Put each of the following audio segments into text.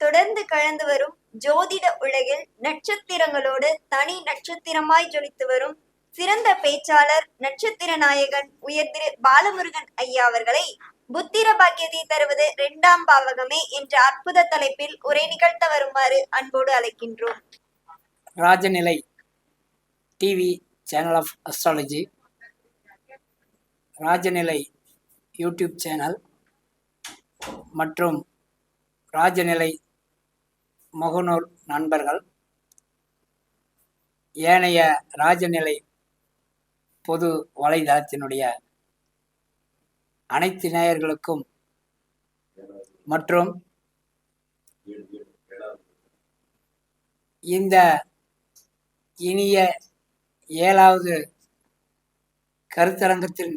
தொடர்ந்து கலந்து வரும் ஜோதிட உலகில் நட்சத்திரங்களோடு தனி நட்சத்திரமாய் ஜொலித்து வரும் சிறந்த பேச்சாளர் நட்சத்திர நாயகன் உயர் திரு பாலமுருகன் ஐயா அவர்களை புத்திர பாக்கியத்தை தருவது இரண்டாம் பாவகமே என்ற அற்புத தலைப்பில் உரை நிகழ்த்த வருமாறு அன்போடு அழைக்கின்றோம். Rajanilai TV channel of astrology Rajanilai YouTube channel மற்றும் ராஜநிலை முகநூல் நண்பர்கள் ஏனைய ராஜநிலை பொது வலைதளத்தினுடைய அனைத்து நேயர்களுக்கும் மற்றும் இந்த இனிய ஏழாவது கருத்தரங்கத்தின்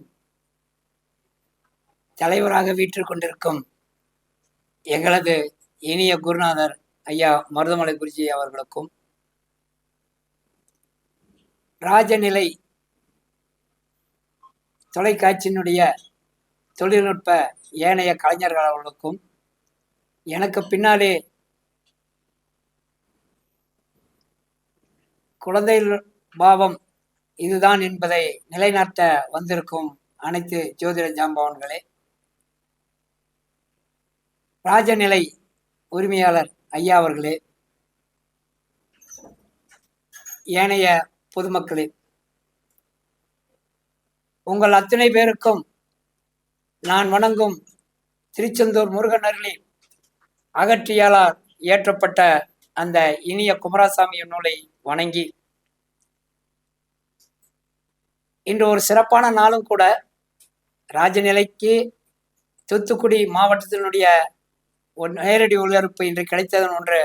தலைவராக வீற்றுக்கொண்டிருக்கும் எங்களது இனிய குருநாதர் ஐயா மருதமலை குருஜி அவர்களுக்கும். ராஜநிலை தொலைக்காட்சியினுடைய தொழில்நுட்ப ஏனைய கலைஞர்கள் அவர்களுக்கும் எனக்கு பின்னாலே குழந்தை பாவம் இதுதான் என்பதை நிலைநாட்ட வந்திருக்கும் அனைத்து ஜோதிட ஜாம்பவன்களே. ராஜநிலை உரிமையாளர் ஐயா அவர்களே ஏனைய பொதுமக்களே உங்கள் அத்தனை பேருக்கும் நான் வணங்கும் திருச்செந்தூர் முருகன் அருளி அகற்றியாளால் இயற்றப்பட்ட அந்த இனிய குமாரசாமி நூலை வணங்கி இன்று ஒரு சிறப்பான நாளும் கூட ராஜநிலைக்கு தூத்துக்குடி மாவட்டத்தினுடைய ஒரு நேரடி ஒளிபரப்பு இன்று கிடைத்ததன் ஒன்று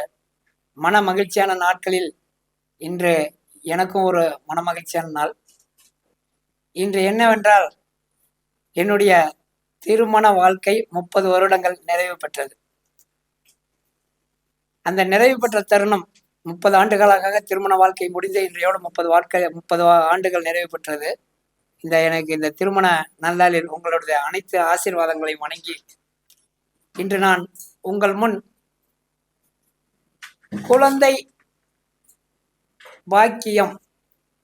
மன மகிழ்ச்சியான நாட்களில் இன்று எனக்கும் ஒரு மன மகிழ்ச்சியான நாள். இன்று என்னவென்றால் என்னுடைய திருமண வாழ்க்கை முப்பது வருடங்கள் நிறைவு பெற்றது. அந்த நிறைவு பெற்ற தருணம் முப்பது ஆண்டுகளாக திருமண வாழ்க்கை முடிந்த இன்றையோடு முப்பது வாழ்க்கை முப்பது ஆண்டுகள் நிறைவு பெற்றது. இந்த எனக்கு இந்த திருமண நல்லாளில் உங்களுடைய அனைத்து ஆசீர்வாதங்களையும் வணங்கி இன்று நான் உங்கள் முன். குழந்தை பாக்கியம்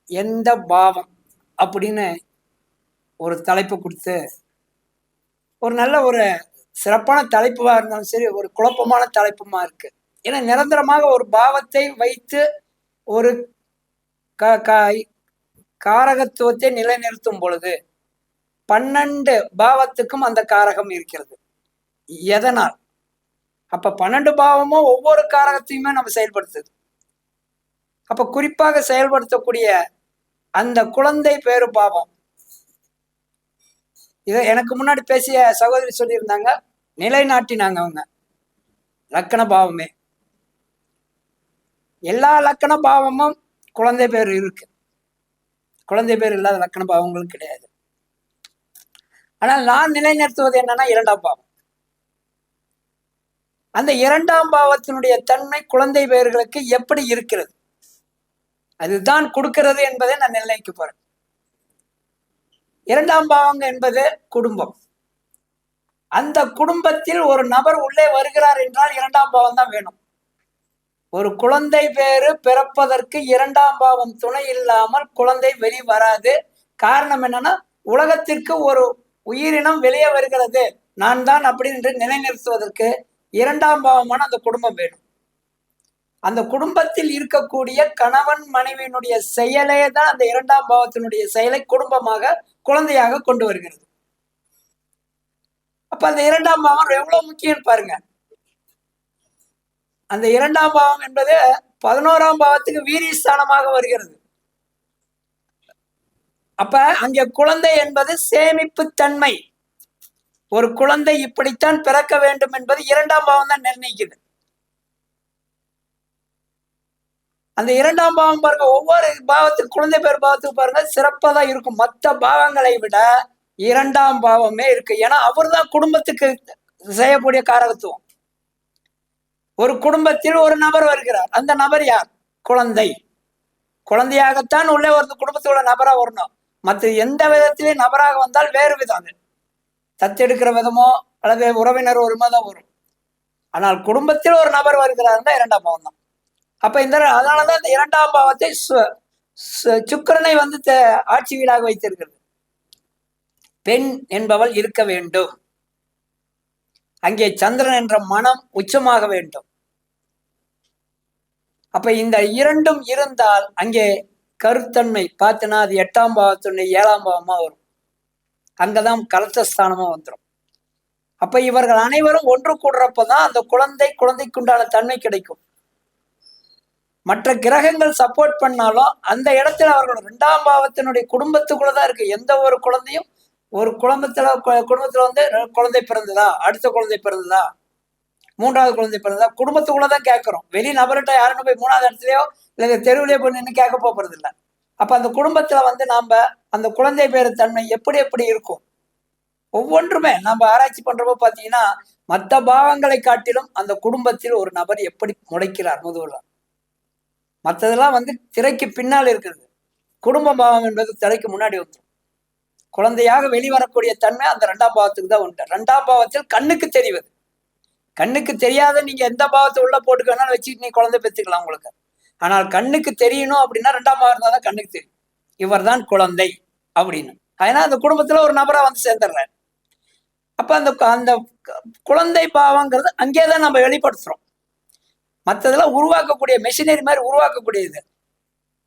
எந்த பாவம் அப்படின்னு ஒரு தலைப்பு கொடுத்து ஒரு நல்ல ஒரு சிறப்பான தலைப்பாக இருந்தாலும் சரி ஒரு குழப்பமான தலைப்புமா இருக்கு. ஏன்னா நிரந்தரமாக ஒரு பாவத்தை வைத்து ஒரு க க- காரகத்துவத்தை நிலைநிறுத்தும் பொழுது பன்னெண்டு பாவத்துக்கும் அந்த காரகம் இருக்கிறது. எதனால்? அப்ப பன்னெண்டு பாவமும் ஒவ்வொரு காரகத்தையுமே நம்ம செயல்படுத்துது. அப்ப குறிப்பாக செயல்படுத்தக்கூடிய அந்த குழந்தை பேரு பாவம். இதை எனக்கு முன்னாடி பேசிய சகோதரி சொல்லியிருந்தாங்க நிலைநாட்டினாங்க அவங்க. லக்கண பாவமே. எல்லா லக்கண பாவமும் குழந்தை பேர் இருக்கு. குழந்தை பேர் இல்லாத லக்கண பாவங்களும் கிடையாது. ஆனால் நான் நிலைநிறுத்துவது என்னன்னா இரண்டாம் பாவம். அந்த இரண்டாம் பாவத்தினுடைய தன்மை குழந்தை பெயர்களுக்கு எப்படி இருக்கிறது? அதுதான் கொடுக்கிறது என்பதை நான் நிர்ணயிக்க போறேன். இரண்டாம் பாவம் என்பது குடும்பம். அந்த குடும்பத்தில் ஒரு நபர் உள்ளே வருகிறார் என்றால் இரண்டாம் பாவம் தான் வேணும். ஒரு குழந்தை பேரு பிறப்பதற்கு இரண்டாம் பாவம் துணை இல்லாமல் குழந்தை வெளி வராது. காரணம் என்னன்னா உலகத்திற்கு ஒரு உயிரினம் வெளியே வருகிறது. நான் தான் அப்படி என்று நிலைநிறுத்துவதற்கு இரண்டாம் பாவமான அந்த குடும்பம் வேணும். அந்த குடும்பத்தில் இருக்கக்கூடிய கணவன் மனைவியினுடைய செயலே தான் அந்த இரண்டாம் பாவத்தினுடைய செயலை குடும்பமாக குழந்தையாக கொண்டு வருகிறது. அப்ப அந்த இரண்டாம் பாவம் எவ்வளவு முக்கியம் பாருங்க. அந்த இரண்டாம் பாவம் என்பது பதினோராம் பாவத்துக்கு வீரியஸ்தானமாக வருகிறது. அப்ப அங்கே குழந்தை என்பது சேமிப்பு தன்மை. ஒரு குழந்தை இப்படித்தான் பிறக்க வேண்டும் என்பது இரண்டாம் பாவம் தான் நிர்ணயிக்குது. அந்த இரண்டாம் பாவம் பாருங்க ஒவ்வொரு பாவத்துக்கு குழந்தை பேர் பாவத்துக்கு பாருங்க சிறப்பாக தான் இருக்கும். மற்ற பாவங்களை விட இரண்டாம் பாவமே இருக்கு. ஏன்னா அவர் தான் குடும்பத்துக்கு செய்யக்கூடிய காரகத்துவம். ஒரு குடும்பத்தில் ஒரு நபர் வருகிறார். அந்த நபர் யார்? குழந்தை. குழந்தையாகத்தான் உள்ளே ஒரு குடும்பத்தோட நபரா வரணும். மற்ற எந்த விதத்திலையும் நபராக வந்தால் வேறு விதம் அது. தத்தெடுக்கிற விதமோ அல்லது உறவினர் ஒரு தான் வரும் ஆனால் குடும்பத்தில் ஒரு நபர் வருகிறாருன்னா இரண்டாம் பாவம் தான். அப்ப இந்த அதனாலதான் இந்த இரண்டாம் பாவத்தை சுக்கரனை சு- சுக்கிரனை வந்து ஆட்சி வீடாக வைத்திருக்கிறது. பெண் என்பவள் இருக்க வேண்டும். அங்கே சந்திரன் என்ற மனம் உச்சமாக வேண்டும். அப்ப இந்த இரண்டும் இருந்தால் அங்கே கருத்தன்மை பார்த்தனா அது எட்டாம் பாவத்துடைய ஏழாம் பாவமா வரும். அங்கதான் கலத்தஸ்தானமா வந்துடும் அப்ப இவர்கள் அனைவரும் ஒன்று கூடுறப்பதான் அந்த குழந்தை குழந்தைக்குண்டான தன்மை கிடைக்கும். மற்ற கிரகங்கள் சப்போர்ட் பண்ணாலும் அந்த இடத்துல அவர்கள் ரெண்டாம் பாவத்தினுடைய குடும்பத்துக்குள்ளதான் இருக்கு. எந்த ஒரு குழந்தையும் ஒரு குடும்பத்துல கு- குடும்பத்துல வந்து குழந்தை பிறந்ததா அடுத்த குழந்தை பிறந்ததா மூன்றாவது குழந்தை பிறந்ததா குடும்பத்துக்குள்ளதான் கேட்கிறோம். வெளி நபர்கிட்ட யாருன்னு போய் மூணாவது இடத்துலயோ இல்ல தெருவிலேயோ போய் நின்று கேட்க போறது இல்லை அப்போ அந்த குடும்பத்தில் வந்து நாம் அந்த குழந்தை பேரு தன்மை எப்படி எப்படி இருக்கும்? ஒவ்வொன்றுமே நம்ம ஆராய்ச்சி பண்ணுறப்போ பார்த்தீங்கன்னா மற்ற பாவங்களை காட்டிலும் அந்த குடும்பத்தில் ஒரு நபர் எப்படி முடைக்கிறார் முதுகுல? மற்றதெல்லாம் வந்து திரைக்கு பின்னால் இருக்கிறது. குடும்ப பாவம் என்பது திரைக்கு முன்னாடி வந்துடும் குழந்தையாக வெளிவரக்கூடிய தன்மை அந்த ரெண்டாம் பாவத்துக்கு தான் உண்டு. ரெண்டாம் பாவத்தில் கண்ணுக்கு தெரிவது. கண்ணுக்கு தெரியாத நீங்கள் எந்த பாவத்தை உள்ளே போட்டுக்க வச்சுட்டு நீ குழந்தை பெற்றுக்கலாம் உங்களுக்கு. ஆனால் கண்ணுக்கு தெரியணும் அப்படின்னா ரெண்டாம் பாவம் இருந்தால் தான் கண்ணுக்கு தெரியும். இவர் தான் குழந்தை அப்படின்னு. ஏன்னா அந்த குடும்பத்துல ஒரு நபரா வந்து சேர்ந்துடுறாரு. அப்ப அந்த அந்த குழந்தை பாவங்கிறது அங்கே தான் நம்ம வெளிப்படுத்துறோம். மற்றதெல்லாம் உருவாக்கக்கூடிய மெஷினரி மாதிரி உருவாக்கக்கூடியது.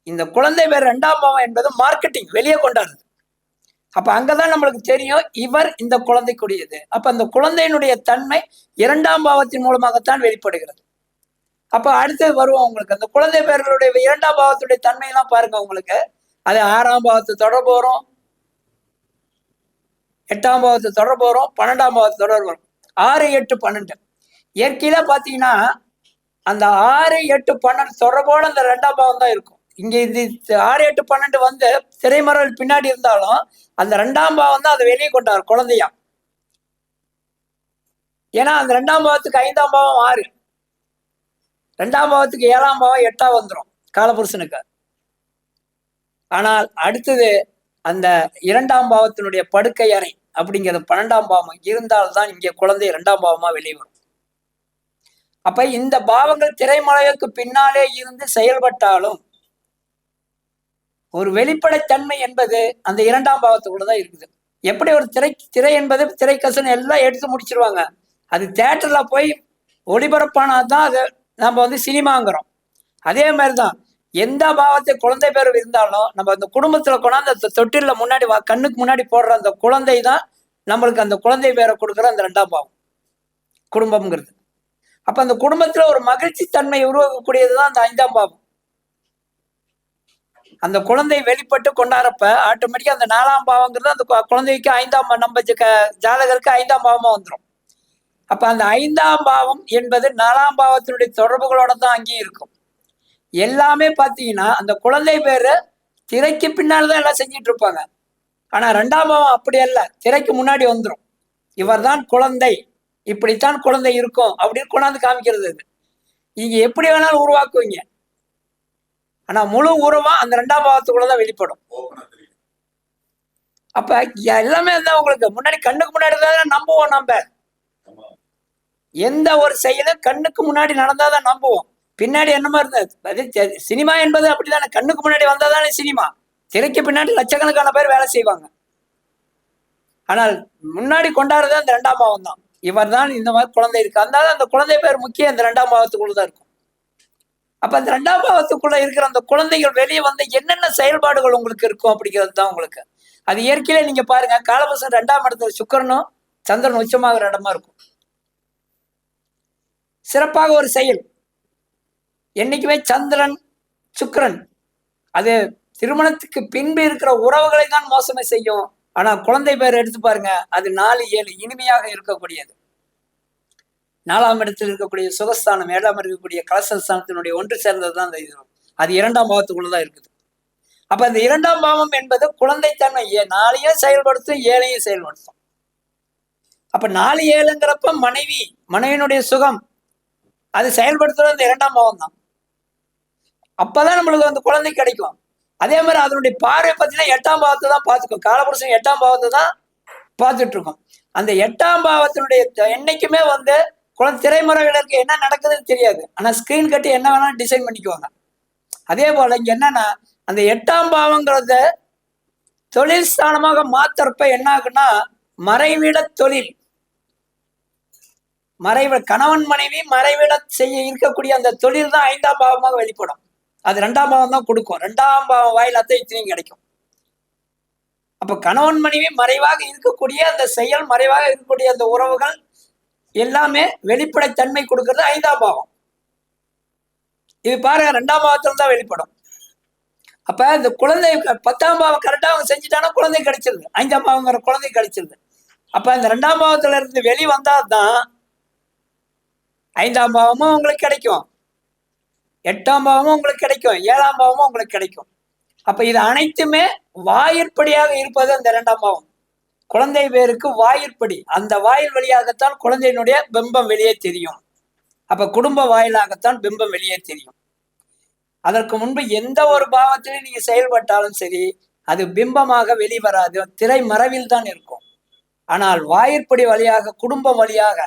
இந்த குழந்தை பேர் ரெண்டாம் பாவம் என்பது மார்க்கெட்டிங் வெளியே கொண்டாடுது அப்ப அங்கதான் நம்மளுக்கு தெரியும் இவர் இந்த குழந்தைக்குரியது. அப்ப அந்த குழந்தையினுடைய தன்மை இரண்டாம் பாவத்தின் மூலமாகத்தான் வெளிப்படுகிறது. அப்ப அடுத்து வருவோம் உங்களுக்கு. அந்த குழந்தை பேர்களுடைய இரண்டாம் பாவத்துடைய தன்மையெல்லாம் பாருங்க உங்களுக்கு. அது ஆறாம் பாவத்து தொடர்பு வரும் எட்டாம் பாவத்து தொடர்பு வரும் பன்னெண்டாம் பாவத்து தொடர்பு வரும். ஆறு எட்டு பன்னெண்டு. இயற்கையில பாத்தீங்கன்னா அந்த ஆறு எட்டு பன்னெண்டு தொடர்போட அந்த ரெண்டாம் பாவம் தான் இருக்கும். இங்க இது ஆறு எட்டு பன்னெண்டு வந்து திரைமறைகள் பின்னாடி இருந்தாலும் அந்த ரெண்டாம் பாவம் தான் அதை வெளியே கொண்டார் குழந்தையா. ஏன்னா அந்த ரெண்டாம் பாவத்துக்கு ஐந்தாம் பாவம் ஆறு. ரெண்டாம் பாவத்துக்கு ஏழாம் பாவம் எட்டா வந்துடும் காலபுருஷனுக்கு. ஆனால் அடுத்தது அந்த இரண்டாம் பாவத்தினுடைய படுக்கை அறை அப்படிங்கிறது பன்னெண்டாம் பாவம் இருந்தால்தான் இங்கே குழந்தை இரண்டாம் பாவமா வெளியே வரும். அப்ப இந்த பாவங்கள் திரைமலைக்கு பின்னாலே இருந்து செயல்பட்டாலும் ஒரு வெளிப்படைத்தன்மை என்பது அந்த இரண்டாம் பாவத்துக்குள்ளதான் இருக்குது. எப்படி ஒரு திரை திரை என்பது திரைக்கசன் எல்லாம் எடுத்து முடிச்சிருவாங்க. அது தேட்டர்ல போய் ஒளிபரப்பானாதான் அது நம்ம வந்து சினிமாங்கிறோம். அதே மாதிரி தான் எந்த பாவத்தை குழந்தை பேர் இருந்தாலும் நம்ம அந்த குடும்பத்தில் கொண்டாந்து அந்த தொட்டிலில் முன்னாடி வா- கண்ணுக்கு முன்னாடி போடுற அந்த குழந்தை தான் நம்மளுக்கு அந்த குழந்தை பேரை கொடுக்குற அந்த ரெண்டாம் பாவம். குடும்பம்ங்கிறது. அப்போ அந்த குடும்பத்தில் ஒரு மகிழ்ச்சி தன்மை உருவாக்கக்கூடியது தான் அந்த ஐந்தாம் பாவம். அந்த குழந்தை வெளிப்பட்டு கொண்டாடுறப்ப ஆட்டோமேட்டிக்காக அந்த நாலாம் பாவங்கிறது அந்த கு- குழந்தைக்கு ஐந்தாம் நம்ம ஜ- ஜாதகருக்கு ஐந்தாம் பாவமாக வந்துடும் அப்ப அந்த ஐந்தாம் பாவம் என்பது நாலாம் பாவத்தினுடைய தொடர்புகளோட தான் அங்கேயும் இருக்கும். எல்லாமே பார்த்தீங்கன்னா அந்த குழந்தை பேரு திரைக்கு பின்னால் தான் எல்லாம் செஞ்சிட்டு இருப்பாங்க. ஆனா ரெண்டாம் பாவம் அப்படி அல்ல. திரைக்கு முன்னாடி வந்துடும் இவர்தான் குழந்தை. இப்படித்தான் குழந்தை இருக்கும் அப்படின்னு கொண்டாந்து காமிக்கிறது அது. நீங்க எப்படி வேணாலும் உருவாக்குவீங்க. ஆனா முழு உருவம் அந்த ரெண்டாம் பாவத்துக்குள்ளதான் வெளிப்படும். அப்ப எல்லாமே தான் உங்களுக்கு. முன்னாடி கண்ணுக்கு முன்னாடி தான் நம்புவோம் நம்ம. எந்த ஒரு செயலும் கண்ணுக்கு முன்னாடி நடந்தாதான் நம்புவோம். பின்னாடி என்னமா இருந்தது அது சினிமா என்பது அப்படிதானே. கண்ணுக்கு முன்னாடி வந்தாதானே சினிமா. திரைக்கு பின்னாடி லட்சக்கணக்கான பேர் வேலை செய்வாங்க. ஆனால் முன்னாடி கொண்டாடுறது அந்த ரெண்டாம் பாவம் தான். இவர் தான் இந்த மாதிரி குழந்தை இருக்கு. அதனால அந்த குழந்தை பேர் முக்கியம். அந்த ரெண்டாம் பாவத்துக்குள்ள தான் இருக்கும். அப்ப அந்த ரெண்டாம் பாவத்துக்குள்ள இருக்கிற அந்த குழந்தைகள் வெளியே வந்து என்னென்ன செயல்பாடுகள் உங்களுக்கு இருக்கும் அப்படிங்கிறது தான் உங்களுக்கு. அது இயற்கையிலே நீங்க பாருங்க காலபுருஷன் ரெண்டாம் இடத்துல சுக்கரனும் சந்திரன் உச்சமாகிற இடமா இருக்கும். சிறப்பாக ஒரு செயல். என்னைக்குமே சந்திரன் சுக்கரன் அது திருமணத்துக்கு பின்பு இருக்கிற உறவுகளை தான் மோசமே செய்யும். ஆனா குழந்தை பேர் எடுத்து பாருங்க அது நாலு ஏழு இனிமையாக இருக்கக்கூடியது. நாலாம் இடத்தில் இருக்கக்கூடிய சுகஸ்தானம் ஏழாம் இருக்கக்கூடிய கலசஸ்தானத்தினுடைய ஒன்று சேர்ந்தது தான் அந்த இது. அது இரண்டாம் பாவத்துக்குள்ளதான் இருக்குது. அப்ப அந்த இரண்டாம் பாவம் என்பது குழந்தைத்தன்மை ஏ- நாலையும் செயல்படுத்தும் ஏழையும் செயல்படுத்தும். அப்ப நாலு ஏழுங்கிறப்ப மனைவி மனைவியினுடைய சுகம் அது செயல்படுத்துறது அந்த இரண்டாம் பாவம் தான் அப்பதான் நம்மளுக்கு அந்த குழந்தை கிடைக்கும். அதே மாதிரி அதனுடைய பார்வை பார்த்தீங்கன்னா எட்டாம் பாவத்தை தான் பார்த்துக்கும். காலபுருஷன் எட்டாம் பாவத்தை தான் பார்த்துட்டு இருக்கோம் அந்த எட்டாம் பாவத்தினுடைய என்னைக்குமே வந்து குழந்தை திரைமறைகளுக்கு என்ன நடக்குதுன்னு தெரியாது. ஆனா ஸ்கிரீன் கட்டி என்ன வேணாலும் டிசைன் பண்ணிக்குவாங்க. அதே போல இங்க என்னன்னா அந்த எட்டாம் பாவங்கிறத தொழில் ஸ்தானமாக மாத்துறப்ப என்ன ஆகுன்னா மறைவிட தொழில். மறைவிட கணவன் மனைவி மறைவிட செய்ய இருக்கக்கூடிய அந்த தொழில் தான் ஐந்தாம் பாவமாக வெளிப்படும். அது ரெண்டாம் பாவம் தான் கொடுக்கும். ரெண்டாம் பாவம் வாயிலாத்தான் இத்தனையும் கிடைக்கும். அப்ப கணவன் மனைவி மறைவாக இருக்கக்கூடிய அந்த செயல் மறைவாக இருக்கக்கூடிய அந்த உறவுகள் எல்லாமே வெளிப்படைத்தன்மை கொடுக்கறது ஐந்தாம் பாவம். இது பாருங்க ரெண்டாம் பாவத்துல தான் வெளிப்படும். அப்ப இந்த குழந்தை பத்தாம் பாவம் கரெக்டா அவங்க செஞ்சுட்டானா குழந்தை கிடைச்சிருது. ஐந்தாம் பாவங்கிற குழந்தை கிடைச்சிருது. அப்ப இந்த ரெண்டாம் பாவத்துல இருந்து வெளி வந்தாதான் ஐந்தாம் பாவமும் உங்களுக்கு கிடைக்கும். எட்டாம் பாவமும் உங்களுக்கு கிடைக்கும். ஏழாம் பாவமும் உங்களுக்கு கிடைக்கும். அப்ப இது அனைத்துமே வாயிற்படியாக இருப்பது அந்த இரண்டாம் பாவம். குழந்தை பேருக்கு வாயிற்படி. அந்த வாயில் வழியாகத்தான் குழந்தையினுடைய பிம்பம் வெளியே தெரியும். அப்ப குடும்ப வாயிலாகத்தான் பிம்பம் வெளியே தெரியும். அதற்கு முன்பு எந்த ஒரு பாவத்திலையும் நீங்க செயல்பட்டாலும் சரி அது பிம்பமாக வெளிவராது. திரை மறைவில் தான் இருக்கும். ஆனால் வாயிற்படி வழியாக குடும்பம் வழியாக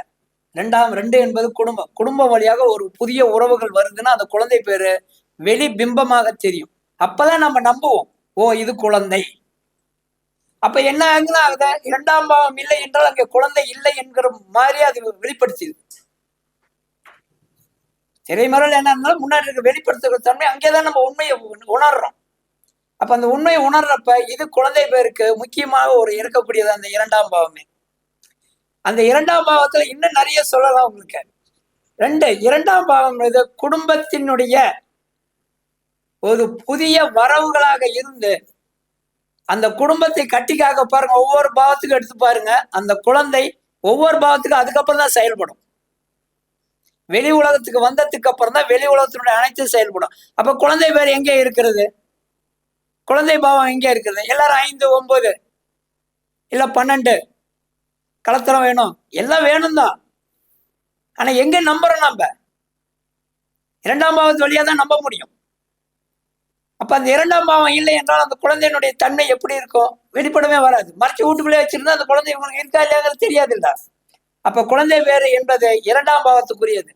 ரெண்டாம் ரெண்டு என்பது குடும்பம். குடும்பம் வழியாக ஒரு புதிய உறவுகள் வருதுன்னா அந்த குழந்தை பேரு வெளி பிம்பமாக தெரியும். அப்பதான் நம்ம நம்புவோம். ஓ இது குழந்தை. அப்ப என்ன ஆகுதுன்னா ஆகுது இரண்டாம் பாவம் இல்லை என்றால் அங்கே குழந்தை இல்லை என்கிற மாதிரி அது வெளிப்படுத்திது. திரைமறையில் என்ன இருந்தாலும் முன்னாடி இருக்க வெளிப்படுத்துகிற தன்மை அங்கேதான் நம்ம உண்மையை உணர்றோம். அப்ப அந்த உண்மையை உணர்றப்ப இது குழந்தை பேருக்கு முக்கியமாக ஒரு இருக்கக்கூடியது அந்த இரண்டாம் பாவமே. அந்த இரண்டாம் பாவத்துல இன்னும் நிறைய சொல்லலாம் உங்களுக்கு. ரெண்டு இரண்டாம் பாவம் குடும்பத்தினுடைய ஒரு புதிய வரவுகளாக இருந்து அந்த குடும்பத்தை கட்டிக்காக பாருங்க ஒவ்வொரு பாவத்துக்கும் எடுத்து பாருங்க. அந்த குழந்தை ஒவ்வொரு பாவத்துக்கும் அதுக்கப்புறம் தான் செயல்படும். வெளி உலகத்துக்கு வந்ததுக்கு அப்புறம் தான் வெளி உலகத்தினுடைய அனைத்தும் செயல்படும். அப்ப குழந்தை பேர் எங்கே இருக்கிறது? குழந்தை பாவம் எங்கே இருக்கிறது? எல்லாரும் ஐந்து ஒன்பது இல்ல பன்னெண்டு கலத்தரம் வேணும். எல்லாம் வேணும் தான் ஆனா எங்க நம்புறோம் நம்ம இரண்டாம் பாவத்து வழியா தான் நம்ப முடியும். அப்ப அந்த இரண்டாம் பாவம் இல்லை என்றால் அந்த குழந்தையினுடைய தன்மை எப்படி இருக்கும்? வெளிப்படவே வராது. மறைச்சு வீட்டுக்குள்ளே வச்சிருந்தா அந்த குழந்தை உங்களுக்கு இருக்கா இல்லையாங்கிறது தெரியாது இல்ல அப்ப குழந்தை வேறு என்பது இரண்டாம் பாவத்துக்குரியது.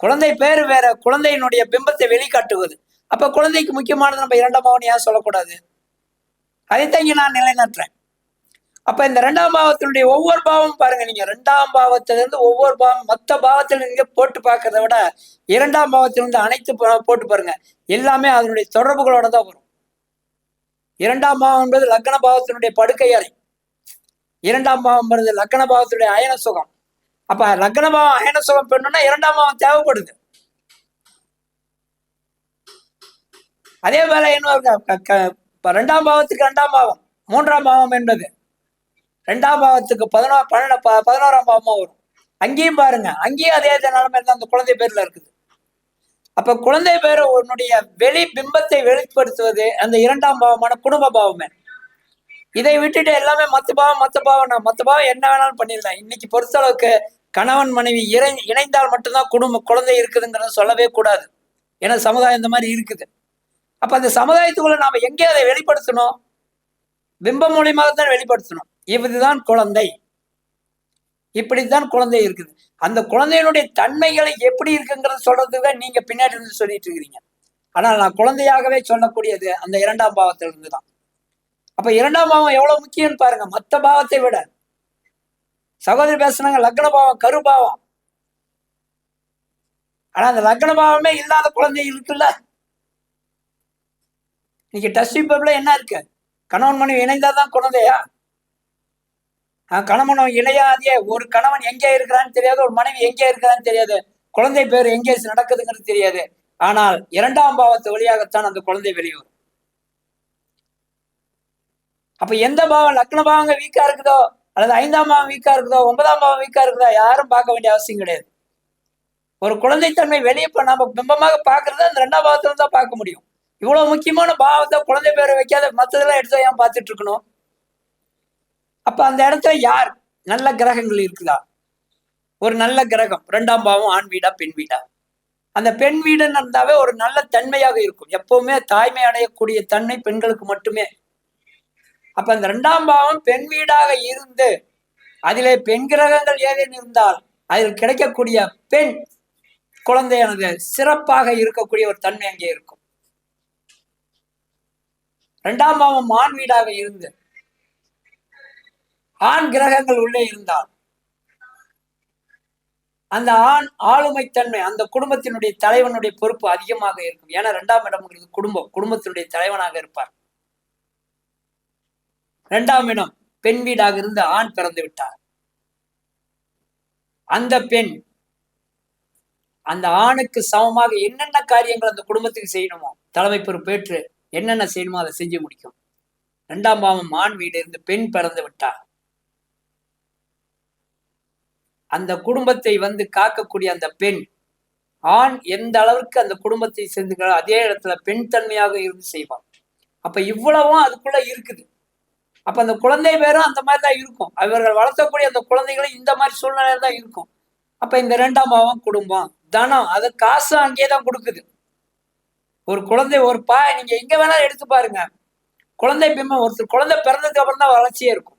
குழந்தை பேர் வேற குழந்தையினுடைய பிம்பத்தை வெளிக்காட்டுவது. அப்ப குழந்தைக்கு முக்கியமானது நம்ம இரண்டாம் பாவம் ஏன் சொல்லக்கூடாது? அதைத்தான் இங்க நான் நிலைநாட்டுறேன். அப்ப இந்த ரெண்டாம் பாவத்தினுடைய ஒவ்வொரு பாவமும் பாருங்க நீங்க. ரெண்டாம் பாவத்திலிருந்து ஒவ்வொரு பாவம் மற்ற பாவத்துல நீங்க போட்டு பார்க்கறத விட இரண்டாம் பாவத்திலிருந்து அனைத்து போட்டு பாருங்க. எல்லாமே அதனுடைய தொடர்புகளோட தான் வரும். இரண்டாம் பாவம் என்பது லக்ன பாவத்தினுடைய படுக்கை அறை. இரண்டாம் பாவம் என்பது லக்ன பாவத்தினுடைய அயன சுகம் அப்ப லக்ன பாவம் அயன சுகம் பெண்ணுன்னா இரண்டாம் பாவம் தேவைப்படுது. அதே போல என்ன க- ரெண்டாம் பாவத்துக்கு ரெண்டாம் பாவம் மூன்றாம் பாவம் என்பது. ரெண்டாம் பாவத்துக்கு பதினோ பன்னெண்டு ப- பதினோராம் பாவமா வரும். அங்கேயும் பாருங்க. அங்கேயும் அதே நிலைமை தான் அந்த குழந்தை பேர்ல இருக்குது. அப்ப குழந்தை பேர் உன்னுடைய வெளி பிம்பத்தை வெளிப்படுத்துவது அந்த இரண்டாம் பாவமான குடும்ப பாவமே. இதை விட்டுட்டு எல்லாமே மத்த பாவம் மத்த பாவம் நான் மத்த பாவம் என்ன வேணாலும் பண்ணிடலாம். இன்னைக்கு பொறுத்தளவுக்கு கணவன் மனைவி இறை இணைந்தால் மட்டும்தான் குடும்ப குழந்தை இருக்குதுங்கிறத சொல்லவே கூடாது. ஏன்னா சமுதாயம் இந்த மாதிரி இருக்குது. அப்ப அந்த சமுதாயத்துக்குள்ள நாம எங்கே அதை வெளிப்படுத்தணும்? பிம்பம் மூலியமாக தான் வெளிப்படுத்தணும். இதுதான் குழந்தை. இப்படித்தான் குழந்தை இருக்குது. அந்த குழந்தையினுடைய தன்மைகளை எப்படி இருக்குங்கிறத சொல்றதுக்கு தான் நீங்க பின்னாடி இருந்து சொல்லிட்டு இருக்கிறீங்க. ஆனால் நான் குழந்தையாகவே சொல்லக்கூடியது அந்த இரண்டாம் பாவத்திலிருந்து தான். அப்ப இரண்டாம் பாவம் எவ்வளவு முக்கியம்னு பாருங்க. மத்த பாவத்தை விட. சகோதரி பேசுனாங்க லக்ன பாவம் கரு பாவம். ஆனா அந்த லக்ன பாவமே இல்லாத குழந்தை இருக்குல்ல? இன்னைக்கு டஸ்ட் பேப்பர்ல என்ன இருக்கு? கணவன் மனைவி இணைந்தாதான் குழந்தையா? கணவனும் இணையாதே ஒரு கணவன் எங்கே இருக்கிறான்னு தெரியாது ஒரு மனைவி எங்கே இருக்கிறான்னு தெரியாது. குழந்தை பேர் எங்கே நடக்குதுங்கிறது தெரியாது. ஆனால் இரண்டாம் பாவத்து வழியாகத்தான் அந்த குழந்தை வெளிவரும். அப்ப எந்த பாவம் லக்ன பாவங்க வீக்கா இருக்குதோ அல்லது ஐந்தாம் பாவம் வீக்கா இருக்குதோ ஒன்பதாம் பாவம் வீக்கா இருக்குதோ யாரும் பார்க்க வேண்டிய அவசியம் கிடையாது. ஒரு குழந்தைத்தன்மை வெளியே இப்போ நம்ம பிம்பமாக பார்க்கறது அந்த ரெண்டாம் பாவத்துல தான் பார்க்க முடியும். இவ்வளவு முக்கியமான பாவத்தை குழந்தை பேரை வைக்காத மத்ததெல்லாம் எடுத்து ஏன் பார்த்துட்டு இருக்கணும். அப்ப அந்த இடத்துல யார் நல்ல கிரகங்கள் இருக்குதா? ஒரு நல்ல கிரகம். ரெண்டாம் பாவம் ஆண் வீடா பெண் வீடா? அந்த பெண் வீடுன்னு இருந்தாவே ஒரு நல்ல தன்மையாக இருக்கும். எப்பவுமே தாய்மை அடையக்கூடிய தன்மை பெண்களுக்கு மட்டுமே. அப்ப அந்த ரெண்டாம் பாவம் பெண் வீடாக இருந்து அதிலே பெண் கிரகங்கள் ஏதேனும் இருந்தால் அதில் கிடைக்கக்கூடிய பெண் குழந்தையானது சிறப்பாக இருக்கக்கூடிய ஒரு தன்மை அங்கே இருக்கும். இரண்டாம் பாவம் ஆண் வீடாக இருந்து ஆண் கிரகங்கள் உள்ளே இருந்தால். அந்த ஆண் ஆளுமை தன்மை அந்த குடும்பத்தினுடைய தலைவனுடைய பொறுப்பு அதிகமாக இருக்கும். ஏன்னா இரண்டாம் இடம்ங்கிறது குடும்பம். குடும்பத்தினுடைய தலைவனாக இருப்பார். இரண்டாம் இடம் பெண் வீடாக இருந்து ஆண் பிறந்து விட்டார். அந்த பெண் அந்த ஆணுக்கு சமமாக என்னென்ன காரியங்கள் அந்த குடும்பத்துக்கு செய்யணுமோ தலைமை பொறுப்பேற்று என்னென்ன செய்யணுமோ அதை செஞ்சு முடிக்கும். இரண்டாம் பாவம் ஆண் வீடு இருந்து பெண் பிறந்து விட்டார். அந்த குடும்பத்தை வந்து காக்கக்கூடிய அந்த பெண் ஆண் எந்த அளவுக்கு அந்த குடும்பத்தை சேர்ந்துக்கிறாரோ அதே இடத்துல பெண் தன்மையாக இருந்து செய்வான் அப்ப இவ்வளவும் அதுக்குள்ள இருக்குது. அப்ப அந்த குழந்தை பேரும் அந்த மாதிரி தான் இருக்கும். அவர்கள் வளர்த்தக்கூடிய அந்த குழந்தைகளும் இந்த மாதிரி சூழ்நிலையில தான் இருக்கும். அப்ப இந்த இரண்டாம் பாவம் குடும்பம் தனம் அது காசு அங்கேயே தான் கொடுக்குது. ஒரு குழந்தை ஒரு பா நீங்க எங்க வேணாலும் எடுத்து பாருங்க. குழந்தை பிம்பம் ஒருத்தர் குழந்தை பிறந்ததுக்கு அப்புறம் தான் வளர்ச்சியே இருக்கும்.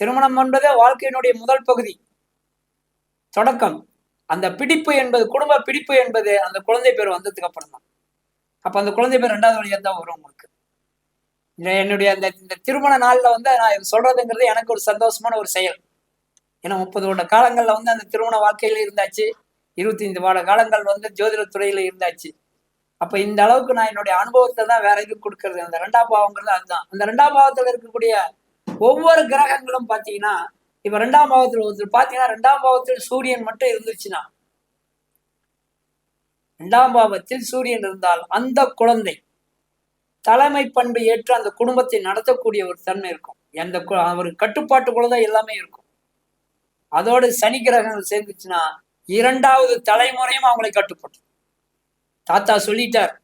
திருமணம் என்பதே வாழ்க்கையினுடைய முதல் பகுதி. தொடக்கம். அந்த பிடிப்பு என்பது குடும்ப பிடிப்பு என்பது அந்த குழந்தை பேர் வந்ததுக்கு அப்புறம் தான் அப்ப அந்த குழந்தை பேர் ரெண்டாவது வழியா தான் வரும் உங்களுக்கு. என்னுடைய அந்த இந்த திருமண நாளில் வந்து நான் சொல்றதுங்கிறது எனக்கு ஒரு சந்தோஷமான ஒரு செயல். ஏன்னா முப்பது வருட காலங்களில் வந்து அந்த திருமண வாழ்க்கையில இருந்தாச்சு. இருபத்தி ஐந்து வருட காலங்கள் வந்து ஜோதிட துறையில இருந்தாச்சு. அப்ப இந்த அளவுக்கு நான் என்னுடைய அனுபவத்தை தான் வேற எதுவும் கொடுக்கறது? அந்த ரெண்டாம் பாவங்கிறது அதுதான். அந்த ரெண்டாம் பாவத்தில் இருக்கக்கூடிய ஒவ்வொரு கிரகங்களும் பார்த்தீங்கன்னா இப்ப ரெண்டாம் பாவத்தில் ஒருத்தர் பார்த்தீங்கன்னா ரெண்டாம் பாவத்தில் சூரியன் மட்டும் இருந்துச்சுன்னா ரெண்டாம் பாவத்தில் சூரியன் இருந்தால் அந்த குழந்தை தலைமை பண்பை ஏற்று அந்த குடும்பத்தை நடத்தக்கூடிய ஒரு தன்மை இருக்கும். எந்த கு- அவர் கட்டுப்பாட்டுக்குள்ள தான் எல்லாமே இருக்கும். அதோடு சனி கிரகங்கள் சேர்ந்துச்சுன்னா இரண்டாவது தலைமுறையும் அவங்களை கட்டுப்பட்டு தாத்தா சொல்லிட்டார்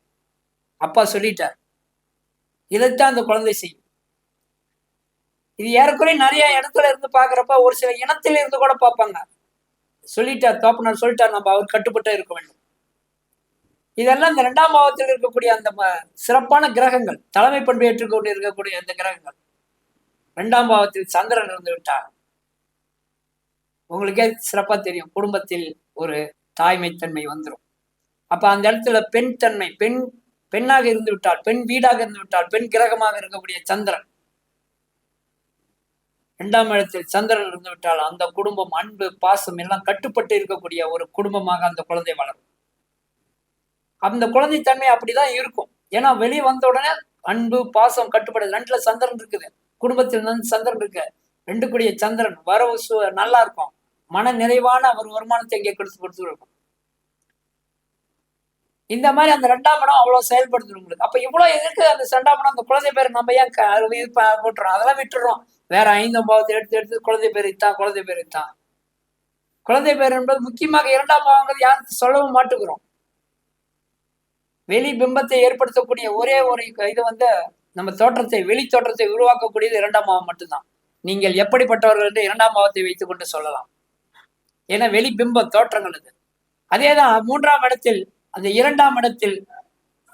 அப்பா சொல்லிட்டார் இதைத்தான் அந்த குழந்தை செய்யும். இது ஏறக்குறைய நிறைய இடத்துல இருந்து பாக்குறப்ப ஒரு சில இனத்தில இருந்து கூட பார்ப்பாங்க. சொல்லிட்டார் தோப்பனர் சொல்லிட்டார் நம்ம அவர் கட்டுப்பட்டே இருக்க வேண்டும். இதெல்லாம் இந்த இரண்டாம் பாவத்தில் இருக்கக்கூடிய அந்த சிறப்பான கிரகங்கள் தலைமை பண்பு ஏற்றுக்கொண்டு இருக்கக்கூடிய அந்த கிரகங்கள். இரண்டாம் பாவத்தில் சந்திரன் இருந்து விட்டார். உங்களுக்கே சிறப்பா தெரியும் குடும்பத்தில் ஒரு தாய்மைத்தன்மை வந்துடும் அப்ப அந்த இடத்துல பெண் தன்மை பெண் பெண்ணாக இருந்து விட்டால் பெண் வீடாக இருந்து விட்டால் பெண் கிரகமாக இருக்கக்கூடிய சந்திரன் இரண்டாம் இடத்தில் சந்திரன் இருந்து விட்டால் அந்த குடும்பம் அன்பு பாசம் எல்லாம் கட்டுப்பட்டு இருக்கக்கூடிய ஒரு குடும்பமாக அந்த குழந்தை வளரும். அந்த குழந்தை தன்மை அப்படிதான் இருக்கும். ஏன்னா வெளியே வந்த உடனே அன்பு பாசம் கட்டுப்படுது. ரெண்டுல சந்திரன் இருக்குது. குடும்பத்தில் வந்து சந்திரன் இருக்கு. ரெண்டு கூடிய சந்திரன் வரவு நல்லா இருக்கும். மன நிறைவான ஒரு வருமானத்தை இங்கே கொடுத்து கொடுத்து இருக்கும். இந்த மாதிரி அந்த ரெண்டாம் இடம் அவ்வளவு செயல்படுது உங்களுக்கு. அப்ப இவ்வளவு எதுக்கு அந்த ரெண்டாம் இடம் அந்த குழந்தை பேர் நம்ம ஏன் க- இது போட்டுறோம்? அதெல்லாம் விட்டுறோம். வேற ஐந்தாம் பாவத்தை எடுத்து எடுத்து குழந்தை பேர் இத்தான் குழந்தை பேர் இத்தான் குழந்தை பேர் என்பது முக்கியமாக இரண்டாம் பாவங்கிறது யாருக்கு சொல்லவும் மாட்டுக்கிறோம் வெளி பிம்பத்தை ஏற்படுத்தக்கூடிய ஒரே ஒரு இது வந்து நம்ம தோற்றத்தை வெளி தோற்றத்தை உருவாக்கக்கூடியது இரண்டாம் பாவம் மட்டும்தான். நீங்கள் எப்படிப்பட்டவர்கள் என்று இரண்டாம் பாவத்தை வைத்துக் கொண்டு சொல்லலாம். ஏன்னா வெளி பிம்ப தோற்றங்கள் அது. அதேதான் மூன்றாம் இடத்தில் அந்த இரண்டாம் இடத்தில்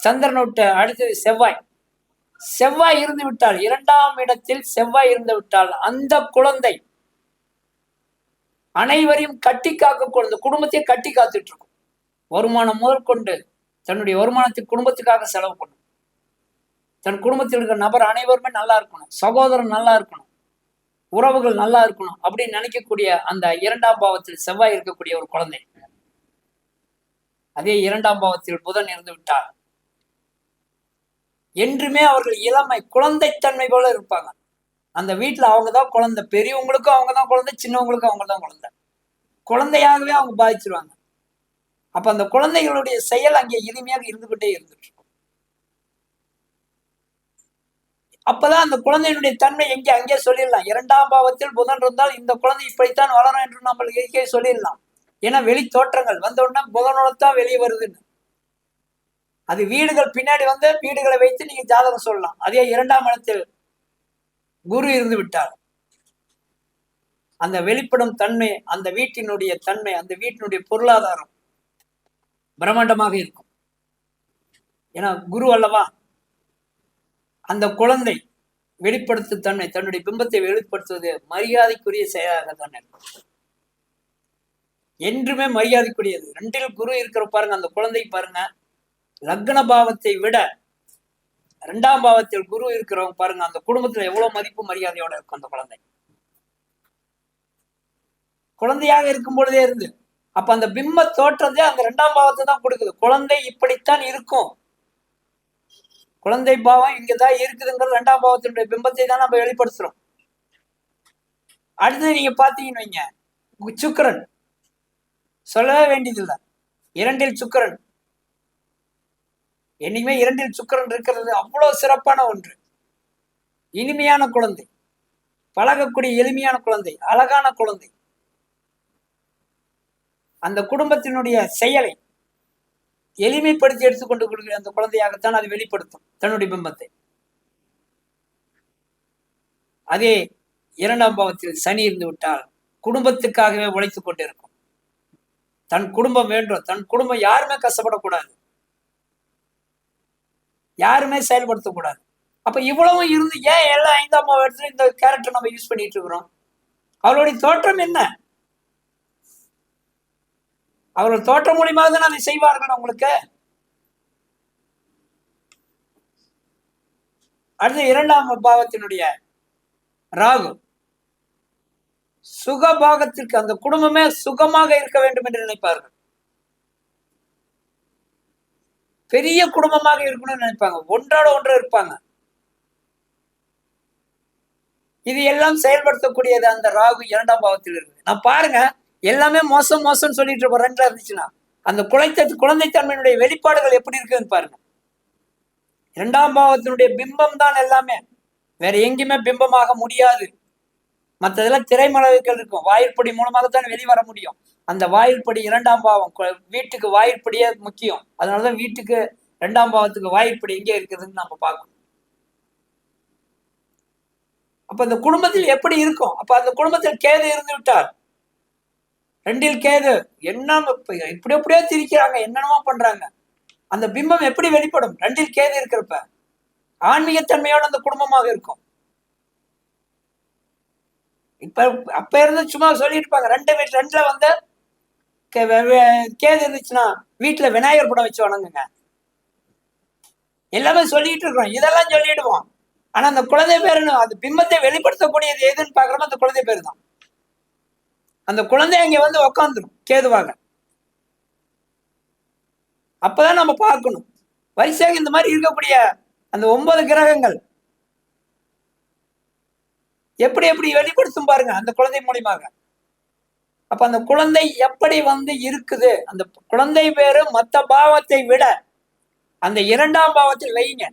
சந்திரன் அடுத்தது செவ்வாய். செவ்வாய் இருந்து விட்டால் இரண்டாம் இடத்தில் செவ்வாய் இருந்து விட்டால் அந்த குழந்தை அனைவரையும் கட்டி காக்க இந்த குடும்பத்தையே கட்டி காத்துட்டு இருக்கும். வருமானம் முதற்கொண்டு தன்னுடைய வருமானத்தை குடும்பத்துக்காக செலவு பண்ணும். தன் குடும்பத்தில் இருக்கிற நபர் அனைவருமே நல்லா இருக்கணும். சகோதரன் நல்லா இருக்கணும். உறவுகள் நல்லா இருக்கணும் அப்படின்னு நினைக்கக்கூடிய அந்த இரண்டாம் பாவத்தில் செவ்வாய் இருக்கக்கூடிய ஒரு குழந்தை. அதே இரண்டாம் பாவத்தில் புதன் இருந்து விட்டார். என்றுமே அவர்கள் இளமை குழந்தைத்தன்மை போல இருப்பாங்க. அந்த வீட்டுல அவங்க தான் குழந்தை பெரியவங்களுக்கும் அவங்க தான் குழந்தை சின்னவங்களுக்கும் அவங்க தான் குழந்தை. குழந்தையாகவே அவங்க பாதிச்சிருவாங்க. அப்ப அந்த குழந்தைகளுடைய செயல் அங்கே இனிமையாக இருந்துகிட்டே இருந்துட்டு அப்பதான் அந்த குழந்தையினுடைய தன்மை எங்கே அங்கே சொல்லிடலாம். இரண்டாம் பாவத்தில் புதன் இருந்தால் இந்த குழந்தை இப்படித்தான் வளரும் என்று நம்மளுக்கு இயற்கையை சொல்லிடலாம். ஏன்னா வெளி தோற்றங்கள் வந்த உடனே வெளியே வருதுன்னு. அது வீடுகள் பின்னாடி வந்து வீடுகளை வைத்து நீங்க ஜாதகம் சொல்லலாம். அதே இரண்டாம் இடத்தில் குரு இருந்து விட்டார். அந்த வெளிப்படும் தன்மை அந்த வீட்டினுடைய தன்மை அந்த வீட்டினுடைய பொருளாதாரம் பிரம்மாண்டமாக இருக்கும். ஏன்னா குரு அல்லவா? அந்த குழந்தை வெளிப்படுத்து தன்மை தன்னுடைய பிம்பத்தை வெளிப்படுத்துவது மரியாதைக்குரிய செயலாக தான் இருக்கும். என்றுமே மரியாதைக்குரியது. ரெண்டில் குரு இருக்கிற பாருங்க அந்த குழந்தை பாருங்க. லக்ன பாவத்தை விட ரெண்டாம் பாவத்தில் குரு இருக்கிறவங்க பாருங்க அந்த குடும்பத்துல எவ்வளவு மதிப்பு மரியாதையோட இருக்கும் அந்த குழந்தை. குழந்தையாக இருக்கும் பொழுதே இருந்து அப்ப அந்த பிம்ப தோற்றத்தை அந்த ரெண்டாம் பாவத்தை தான் கொடுக்குது. குழந்தை இப்படித்தான் இருக்கும். குழந்தை பாவம் இங்கதான் இருக்குதுங்கிறது ரெண்டாம் பாவத்தினுடைய பிம்பத்தை தான் நம்ம வெளிப்படுத்துறோம். அடுத்து நீங்க பாத்தீங்கன்னு வைங்க சுக்கரன். சொல்லவே வேண்டியதில்லை. இரண்டில் சுக்கரன். என்னைக்குமே இரண்டில் சுக்கரன் இருக்கிறது அவ்வளவு சிறப்பான ஒன்று. இனிமையான குழந்தை. பழகக்கூடிய எளிமையான குழந்தை. அழகான குழந்தை. அந்த குடும்பத்தினுடைய செயலை எளிமைப்படுத்தி எடுத்துக்கொண்டு கொடுக்கிற அந்த குழந்தையாகத்தான் அது வெளிப்படுத்தும் தன்னுடைய பிம்பத்தை. அதே இரண்டாம் பாவத்தில் சனி இருந்து விட்டால் குடும்பத்துக்காகவே உழைத்துக் கொண்டிருக்கும். தன் குடும்பம் வேண்டும். தன் குடும்பம் யாருமே கஷ்டப்படக்கூடாது. யாருமே செயல்படுத்தக்கூடாது. அப்ப இவ்வளவும் இருந்து ஏன் எல்லாம் ஐந்தாம் இடத்துல இந்த கேரக்டர் நம்ம யூஸ் பண்ணிட்டு இருக்கிறோம்? அவளுடைய தோற்றம் என்ன? அவர்கள் தோற்றம் மூலியமாக தான் அதை செய்வார்கள் உங்களுக்கு? அடுத்து இரண்டாம் பாவத்தினுடைய ராகு. சுகபாகத்திற்கு அந்த குடும்பமே சுகமாக இருக்க வேண்டும் என்று நினைப்பார்கள். பெரிய குடும்பமாக இருக்கணும்னு நினைப்பாங்க. ஒன்றோட ஒன்று இருப்பாங்க. இது எல்லாம் செயல்படுத்தக்கூடியது அந்த ராகு இரண்டாம் பாவத்தில் இருக்கு நான் பாருங்க எல்லாமே மோசம் மோசம்னு சொல்லிட்டு இருப்போம் ரெண்டா இருந்துச்சுன்னா. அந்த குழந்தை குழந்தைத்தன்மையினுடைய வெளிப்பாடுகள் எப்படி இருக்குன்னு பாருங்க. இரண்டாம் பாவத்தினுடைய பிம்பம் தான் எல்லாமே. வேற எங்கேயுமே பிம்பமாக முடியாது. மற்றதெல்லாம் திரைமளவுகள் இருக்கும். வாயிற்படி மூலமாகத்தான் வெளிவர முடியும். அந்த வாயிற்படி இரண்டாம் பாவம் வீட்டுக்கு வாயிற்படியே முக்கியம். அதனாலதான் வீட்டுக்கு இரண்டாம் பாவத்துக்கு வாயிற்படி எங்கே இருக்குதுன்னு நம்ம பார்க்கணும். அப்ப அந்த குடும்பத்தில் எப்படி இருக்கும்? அப்ப அந்த குடும்பத்தில் கேது இருந்து விட்டார். ரெண்டில் கேது. என்ன இப்படி எப்படியோ திரிக்கிறாங்க என்னென்னமோ பண்றாங்க. அந்த பிம்பம் எப்படி வெளிப்படும்? ரெண்டில் கேது இருக்கிறப்ப. ஆன்மீகத்தன்மையோட அந்த குடும்பமாக இருக்கும். இப்ப அப்ப இருந்து சும்மா சொல்லிட்டு இருப்பாங்க. ரெண்டு வீட்டு ரெண்டுல வந்து கே- கேது இருந்துச்சுன்னா வீட்டுல விநாயகர் படம் வச்சு வணங்குங்க. எல்லாமே சொல்லிட்டு இருக்கிறோம். இதெல்லாம் சொல்லிடுவோம். ஆனா அந்த குழந்தை பேருன்னு அந்த பிம்பத்தை வெளிப்படுத்தக்கூடியது எதுன்னு பாக்குறோமோ அந்த குழந்தை பேரு தான் அந்த குழந்தை அங்க வந்து உக்காந்துரும் கேதுவாக. அப்பதான் நம்ம பார்க்கணும். வரிசையாக இந்த மாதிரி இருக்கக்கூடிய அந்த ஒன்பது கிரகங்கள் எப்படி எப்படி வெளிப்படுத்தும் பாருங்க அந்த குழந்தை மூலியமாக. அப்ப அந்த குழந்தை எப்படி வந்து இருக்குது? அந்த குழந்தை பேரு மத்த பாவத்தை விட. அந்த இரண்டாம் பாவத்தில் வைங்க.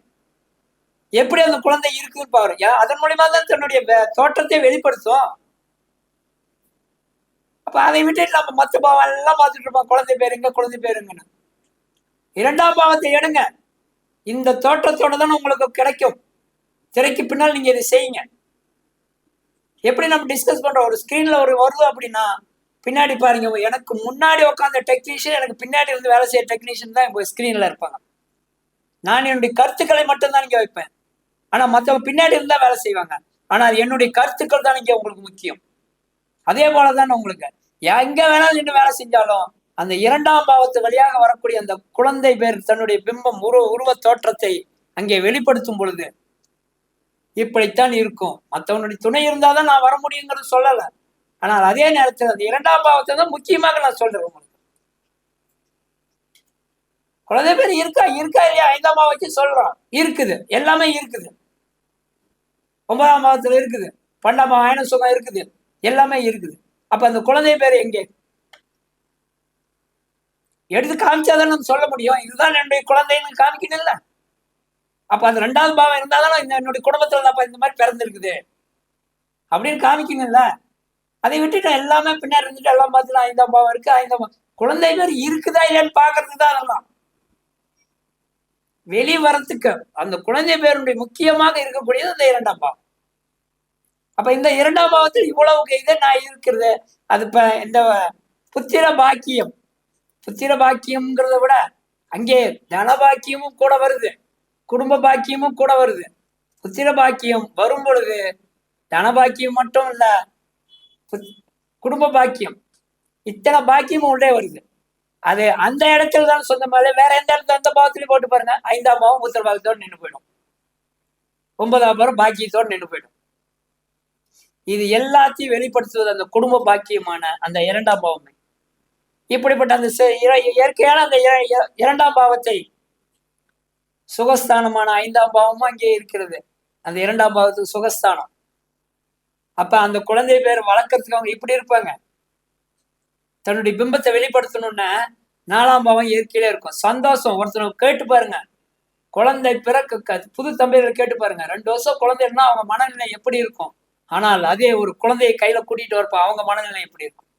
எப்படி அந்த குழந்தை இருக்குன்னு பாருங்க அதன் மூலியமா தான் தன்னுடைய தோற்றத்தை வெளிப்படுத்தும். அப்ப அதை விட்டுட்டு நம்ம மத்த பாவம் எல்லாம் பார்த்துட்டு இருப்போம். குழந்தை பேருங்க குழந்தை பேருங்கன்னு. இரண்டாம் பாவத்தை எடுங்க. இந்த தோற்றத்தோட தான் உங்களுக்கு கிடைக்கும். திரைக்கு பின்னால் நீங்க இதை செய்யுங்க. எப்படி நம்ம டிஸ்கஸ் பண்றோம்? ஒரு ஸ்கிரீன்ல ஒரு வருது அப்படின்னா பின்னாடி பாருங்க எனக்கு முன்னாடி உட்காந்த டெக்னீஷியன் எனக்கு பின்னாடி இருந்து வேலை செய்யற டெக்னீஷியன் தான் இப்போ ஸ்கிரீன்ல இருப்பாங்க. நான் என்னுடைய கருத்துக்களை மட்டும்தான் இங்க வைப்பேன். ஆனா மத்தவங்க பின்னாடி இருந்தா வேலை செய்வாங்க. ஆனால் என்னுடைய கருத்துக்கள் தான் இங்க உங்களுக்கு முக்கியம். அதே போலதான் உங்களுக்கு. எங்க வேணாலும் நின்று வேலை செஞ்சாலும் அந்த இரண்டாம் பாவத்து வழியாக வரக்கூடிய அந்த குழந்தை பேர் தன்னுடைய பிம்பம் உருவ உருவ தோற்றத்தை அங்கே வெளிப்படுத்தும் பொழுது இப்படித்தான் இருக்கும். மற்றவனுடைய துணை இருந்தாதான் நான் வர முடியுங்கிறது சொல்லல. ஆனால் அதே நேரத்தில் அந்த இரண்டாம் பாவத்தை தான் முக்கியமாக நான் சொல்றேன் உங்களுக்கு. குழந்தை பேர் இருக்கா? இருக்கா இல்லையா? ஐந்தாம் பாவத்தை சொல்றோம் இருக்குது. எல்லாமே இருக்குது. ஒன்பதாம் பாவத்துல இருக்குது. பன்னெண்டாம் பாவம் சுகம் இருக்குது. எல்லாமே இருக்குது. அப்ப அந்த குழந்தை பேர் எங்கே? எடுத்து காமிச்சாதான் நம்ம சொல்ல முடியும். இதுதான் என்னுடைய குழந்தைன்னு காமிக்கணும்ல. அப்ப அந்த ரெண்டாவது பாவம் இருந்தாதானே என்னுடைய குடும்பத்துல தான் இந்த மாதிரி பிறந்திருக்குது. அப்படின்னு காமிக்கணும்ல. அதை விட்டுட்டு எல்லாமே பின்னாடி இருந்துட்டு எல்லாம் பார்த்துட்டு ஐந்தாம் பாவம் இருக்கு ஐந்தாம் குழந்தை பேர் இருக்குதா இல்லைன்னு பாக்குறதுக்கு தான் அதெல்லாம். வெளிவரத்துக்கு அந்த குழந்தை பேருடைய முக்கியமாக இருக்கக்கூடியது இந்த இரண்டாம் பாவம். அப்ப இந்த இரண்டாம் பாவத்தில் இவ்வளவு இது நான் இருக்கிறது. அது இப்ப இந்த புத்திர பாக்கியம். புத்திர பாக்கியம்ங்கிறத விட அங்கே தன பாக்கியமும் கூட வருது. குடும்ப பாக்கியமும் கூட வருது. புத்திர பாக்கியம் வரும் பொழுது தன பாக்கியம் மட்டும் இல்ல குடும்ப பாக்கியம். இத்தனை பாக்கியமும் உள்ளே வருது. அது அந்த இடத்துல தான் சொன்ன மாதிரி வேற எந்த இடத்துல எந்த பாவத்திலையும் போட்டு பாருங்க ஐந்தாம் பாவம் புத்திர பாக்கியத்தோடு நின்று போயிடும். ஒன்பதாம் பாவம் பாக்கியத்தோடு நின்று போயிடும். இது எல்லாத்தையும் வெளிப்படுத்துவது அந்த குடும்ப பாக்கியமான அந்த இரண்டாம் பாவமே. இப்படிப்பட்ட அந்த இற- இயற்கையான அந்த இர- இரண்டாம் பாவத்தை சுகஸ்தானமான ஐந்தாம் பாவமும் அங்கே இருக்கிறது. அந்த இரண்டாம் பாவத்துக்கு சுகஸ்தானம். அப்ப அந்த குழந்தை பேர் வளர்க்கறதுக்கு அவங்க இப்படி இருப்பாங்க. தன்னுடைய பிம்பத்தை வெளிப்படுத்தணும்னா நாலாம் பாவம் இயற்கையிலே இருக்கும். சந்தோஷம் ஒருத்தர் கேட்டு பாருங்க. குழந்தை பிறக்க புது தம்பதியர்கள் கேட்டு பாருங்க. ரெண்டு வருஷம் குழந்தைன்னா அவங்க மனநிலை எப்படி இருக்கும்? ஆனால் அதே ஒரு குழந்தையை கையில கூட்டிட்டு வரப்ப அவங்க மனநிலை எப்படி இருக்கும்?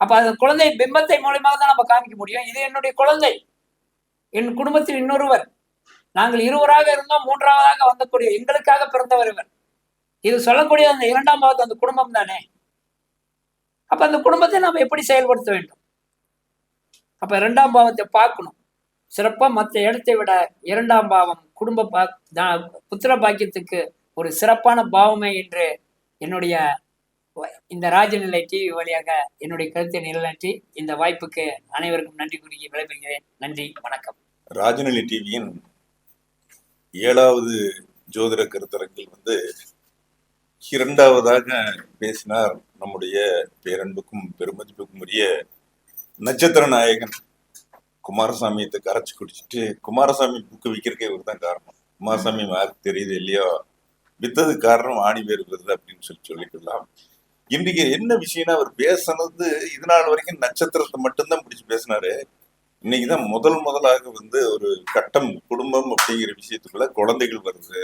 அப்ப அந்த குழந்தை பிம்பத்தை மூலியமாக தான் நம்ம காமிக்க முடியும். இது என்னுடைய குழந்தை. என் குடும்பத்தில் இன்னொருவர். நாங்கள் இருவராக இருந்தோம் மூன்றாவதாக வந்தக்கூடிய எங்களுக்காக பிறந்தவர் இவர். இது சொல்லக்கூடிய அந்த இரண்டாம் பாகத்து அந்த குடும்பம் தானே? அப்ப அந்த குடும்பத்தை நாம் எப்படி செயல்படுத்த வேண்டும்? அப்ப இரண்டாம் பாவத்தை பார்க்கணும். சிறப்பா மற்ற இடத்தை விட இரண்டாம் பாவம் குடும்ப பா புத்திர பாக்கியத்துக்கு ஒரு சிறப்பான பாவமே என்று என்னுடைய இந்த ராஜநிலை டிவி வழியாக என்னுடைய கருத்தை நிலைநாட்டி இந்த வாய்ப்புக்கு அனைவருக்கும் நன்றி கூறி விடைபெறுகிறேன். நன்றி வணக்கம். ராஜநிலை டிவியின் ஏழாவது ஜோதிட கருத்தரங்கில் வந்து இரண்டாவதாக பேசினார் நம்முடைய பேரன்புக்கும் பெருமதிப்புக்கும் உரிய நட்சத்திர நாயகன் குமாரசாமியத்தை கரைச்சி குடிச்சிட்டு குமாரசாமி புக்கு விற்கிறக்கே இவர் தான் காரணம். குமாரசாமி யாருக்கு தெரியுது இல்லையோ? வித்தது காரணம் ஆணி பேர் வருது அப்படின்னு சொல்லி சொல்லிக்கலாம். இன்றைக்கு என்ன விஷயம்னா அவர் பேசுனது இது நாள் வரைக்கும் நட்சத்திரத்தை மட்டும்தான் பிடிச்சு பேசினாரு. இன்னைக்குதான் முதல் முதலாக வந்து ஒரு கட்டம் குடும்பம் அப்படிங்கிற விஷயத்துக்குள்ள குழந்தைகள் வருது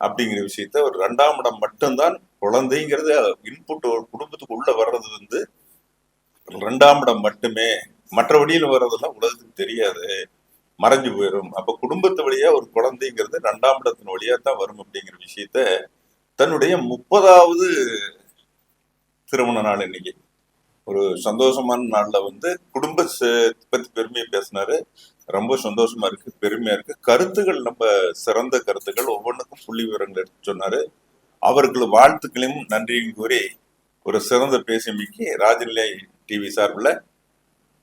அப்படிங்கிற விஷயத்த ஒரு ரெண்டாம் இடம் மட்டும்தான் குழந்தைங்கிறது இன்புட் ஒரு குடும்பத்துக்கு உள்ள வர்றது வந்து ரெண்டாம் இடம் மட்டுமே. மற்றபடியில் வர்றதெல்லாம் உலகத்துக்கு தெரியாது. மறைஞ்சு போயிடும் அப்ப குடும்பத்து வழியா ஒரு குழந்தைங்கிறது ரெண்டாம் இடத்தின் வழியா தான் வரும் அப்படிங்கிற விஷயத்த தன்னுடைய முப்பதாவது திருமண நாள் இன்னைக்கு. ஒரு சந்தோஷமான நாள்ல வந்து குடும்ப பற்றி பத்தி பெருமையை பேசினாரு. ரொம்ப சந்தோஷமா இருக்கு பெருமையா இருக்கு. கருத்துகள் நம்ம சிறந்த கருத்துக்கள் ஒவ்வொன்றுக்கும் புள்ளி விவரங்கள் எடுத்து சொன்னாரு. அவர்கள் வாழ்த்துக்களையும் நன்றியும் கூறி ஒரு சிறந்த பேசியமைக்கு ராஜநிலை டிவி சார்பில்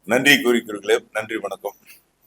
நன்றி கூறிக்கிறீர்களே நன்றி வணக்கம்.